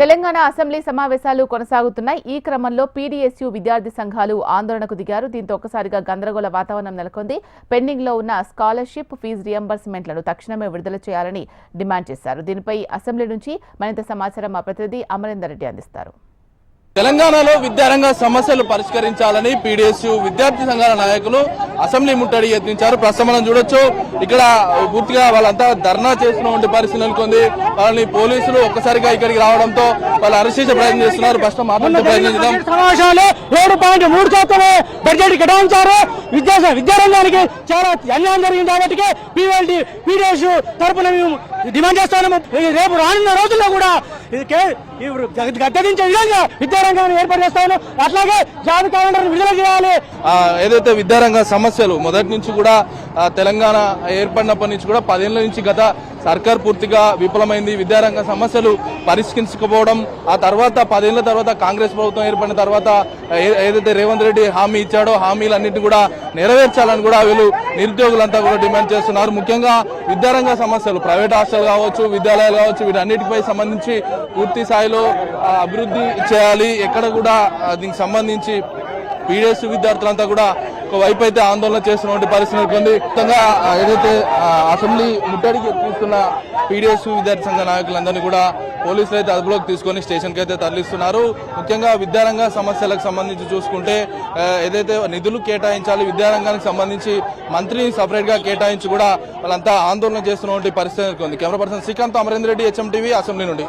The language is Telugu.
తెలంగాణ అసెంబ్లీ సమావేశాలు కొనసాగుతున్నాయి. ఈ క్రమంలో పీడీఎస్యూ విద్యార్థి సంఘాలు ఆందోళనకు దిగారు. దీంతో ఒక్కసారిగా గందరగోళ వాతావరణం నెలకొంది. పెండింగ్లో ఉన్న స్కాలర్షిప్ ఫీజు రియంబర్స్మెంట్లను తక్షణమే విడుదల చేయాలని డిమాండ్ చేశారు. దీనిపై అసెంబ్లీ నుంచి మరింత సమాచారం మా ప్రతినిధి అమరేందర్ రెడ్డి అందిస్తారు. తెలంగాణలో విద్యారంగ సమస్యలు పరిష్కరించాలని పీడీఎస్యు విద్యార్థి సంఘాల నాయకులు అసెంబ్లీ ముట్టడి యత్నించారు. ప్రస్తుతం మనం చూడొచ్చు. ఇక్కడ పూర్తిగా వాళ్ళంతా ధర్నా చేస్తున్నటువంటి పరిస్థితి నెలకొంది. వాళ్ళని పోలీసులు ఒక్కసారిగా ఇక్కడికి రావడంతో వాళ్ళు అరెస్ట్ చేసే ప్రయత్నం చేస్తున్నారు. ప్రస్తుతం మాట్లాడే ప్రయత్నం చేద్దాం. సమావేశాలు ఏడు పాయింట్ మూడు శాతమే బడ్జెట్ కేటాయించారు. విద్యా విద్యారంగానికి చాలా అన్యాయం జరిగింది కాబట్టి పీడిఎస్ తరపున మేము డిమాండ్ చేస్తాము. రేపు రానున్న రోజుల్లో కూడా ఇది కే- ఈ విధంగా విద్యారంగాన్ని ఏర్పాటు చేస్తాను అట్లాగే జాబ్ క్యాలెండర్ విడుదల చేయాలి. ఆ, ఏదైతే విద్యారంగ సమస్యలు మొదటి నుంచి కూడా తెలంగాణ ఏర్పడినప్పటి నుంచి కూడా పదేళ్ళ నుంచి గత సర్కార్ పూర్తిగా విఫలమైంది. విద్యారంగ సమస్యలు పరిష్కరించకపోవడం ఆ తర్వాత పదేళ్ళ తర్వాత కాంగ్రెస్ ప్రభుత్వం ఏర్పడిన తర్వాత ఏ- ఏదైతే రేవంత్ రెడ్డి హామీ ఇచ్చాడో హామీలన్నింటినీ కూడా నెరవేర్చాలని కూడా వీళ్ళు నిరుద్యోగులంతా కూడా డిమాండ్ చేస్తున్నారు. ముఖ్యంగా విద్యారంగ సమస్యలు ప్రైవేట్ హాస్టల్ కావచ్చు విద్యాలయాలు కావచ్చు వీటన్నిటిపై సంబంధించి పూర్తి స్థాయిలో అభివృద్ధి చేయాలి. ఎక్కడ కూడా దీనికి సంబంధించి పీడిఎస్ విద్యార్థులంతా కూడా ఒక వైపు అయితే ఆందోళన చేస్తున్నటువంటి పరిస్థితి నెలకొంది. మొత్తంగా ఏదైతే అసెంబ్లీ ముట్టడికి ఎక్కిస్తున్న పీడిఎస్ విద్యార్థి సంఘ నాయకులందరినీ కూడా పోలీసులు అయితే అదుపులోకి తీసుకొని స్టేషన్కి అయితే తరలిస్తున్నారు. ముఖ్యంగా విద్యారంగ సమస్యలకు సంబంధించి చూసుకుంటే ఏదైతే నిధులు కేటాయించాలి విద్యారంగానికి సంబంధించి మంత్రిని సపరేట్గా కేటాయించి కూడా వాళ్ళంతా ఆందోళన చేస్తున్నటువంటి పరిస్థితి నెలకొంది. Camera person Srikanth Amarender Reddy HM TV assembly నుండి.